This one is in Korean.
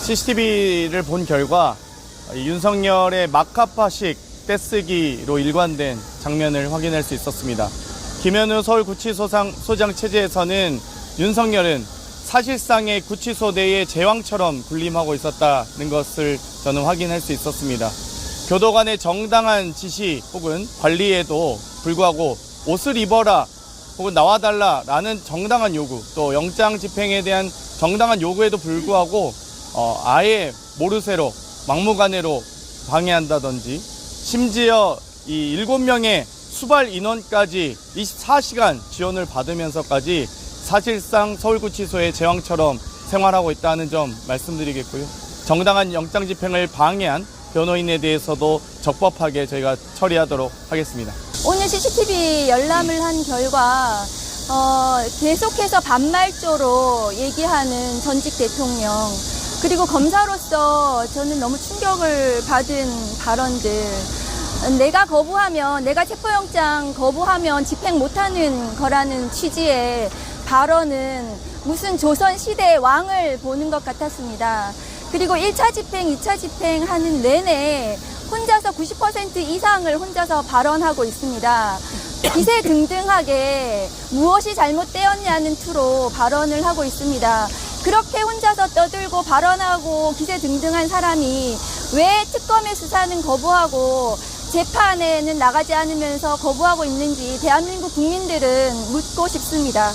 CCTV를 본 결과 이 윤석열의 마카파식 떼쓰기로 일관된 장면을 확인할 수 있었습니다. 김현우 서울구치소장 소장 체제에서는 윤석열은 사실상의 구치소 내의 제왕처럼 군림하고 있었다는 것을 저는 확인할 수 있었습니다. 교도관의 정당한 지시 혹은 관리에도 불구하고 옷을 입어라 혹은 나와달라라는 정당한 요구 또 영장 집행에 대한 정당한 요구에도 불구하고 어, 아예 모르쇠로 막무가내로 방해한다든지 심지어 이 일곱 명의 수발 인원까지 24시간 지원을 받으면서까지 사실상 서울구치소의 제왕처럼 생활하고 있다는 점 말씀드리겠고요. 정당한 영장 집행을 방해한 변호인에 대해서도 적법하게 저희가 처리하도록 하겠습니다. 오늘 CCTV 열람을 한 결과 어, 계속해서 반말조로 얘기하는 전직 대통령 그리고 검사로서 저는 너무 충격을 받은 발언들 내가 거부하면 내가 체포영장 거부하면 집행 못하는 거라는 취지의 발언은 무슨 조선시대의 왕을 보는 것 같았습니다. 그리고 1차 집행, 2차 집행 하는 내내 혼자서 90% 이상을 혼자서 발언하고 있습니다. 기세 등등하게 무엇이 잘못되었냐는 투로 발언을 하고 있습니다. 그렇게 혼자서 떠들고 발언하고 기세 등등한 사람이 왜 특검의 수사는 거부하고 재판에는 나가지 않으면서 거부하고 있는지 대한민국 국민들은 묻고 싶습니다.